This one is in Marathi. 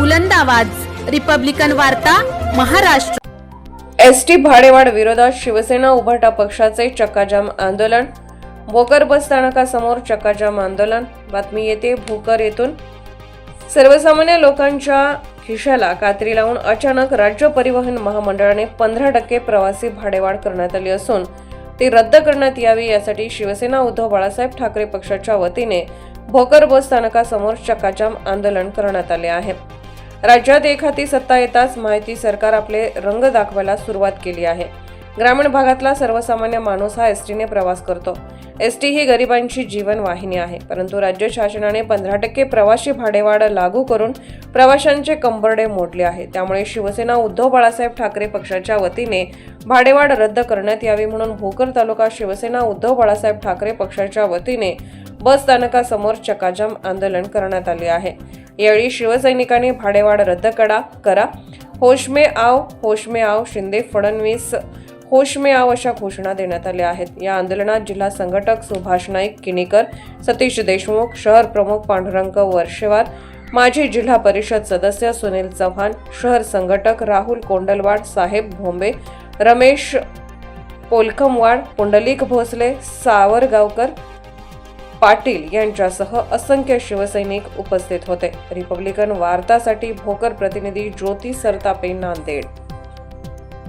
बुलंद आवाज. रिपब्लिकन वार्ता महाराष्ट्र. एस टी भाडेवाढ विरोधात शिवसेना उभाटा पक्षाचे चक्काजाम आंदोलन. भोकर बस स्थानकासमोर चक्काजाम आंदोलन. बातमी येते भोकर येथून. सर्वसामान्य लोकांच्या खिशाला कात्री लावून अचानक राज्य परिवहन महामंडळाने पंधरा टक्के प्रवासी भाडेवाढ करण्यात आली असून ती रद्द करण्यात यावी यासाठी शिवसेना उद्धव बाळासाहेब ठाकरे पक्षाच्या वतीने भोकर बस स्थानकासमोर चक्काजाम आंदोलन करण्यात आले आहे. राज्यात एक हाती सत्ता येताच माहिती सरकार आपले रंग दाखवायला सुरुवात केली आहे. ग्रामीण भागातला सर्वसामान्य माणूस हा एस टीने प्रवास करतो. एस टी ही गरिबांची जीवनवाहिनी आहे परंतु राज्य शासनाने पंधरा टक्के प्रवासी भाडेवाढ लागू करून प्रवाशांचे कंबरडे मोडले आहे. त्यामुळे शिवसेना उद्धव बाळासाहेब ठाकरे पक्षाच्या वतीने भाडेवाढ रद्द करण्यात यावी म्हणून भोकर तालुका शिवसेना उद्धव बाळासाहेब ठाकरे पक्षाच्या वतीने बस स्थानकासमोर चकाजाम आंदोलन करण्यात आले आहे. यावेळी शिवसैनिकांनी भाडेवाढ रद्द करा करा. होश में आव होश में आव शिंदे फडणवीस. होश में आव अशा घोषणा देण्यात आल्या आहेत. या आंदोलनात जिल्हा संघटक सुभाष नाईक किनीकर सतीश देशमुख शहर प्रमुख पांडुरंग वर्षेवार माजी जिल्हा परिषद सदस्य सुनील चव्हाण शहर संघटक राहुल कोंडलवाड साहेब भोंबे रमेश पोलखमवाड पुंडलिक भोसले सावरगावकर पाटील यांच्यासह असंख्य शिवसैनिक उपस्थित होते. रिपब्लिकन वार्तासाठी भोकर प्रतिनिधी ज्योती सरतापे नांदेड.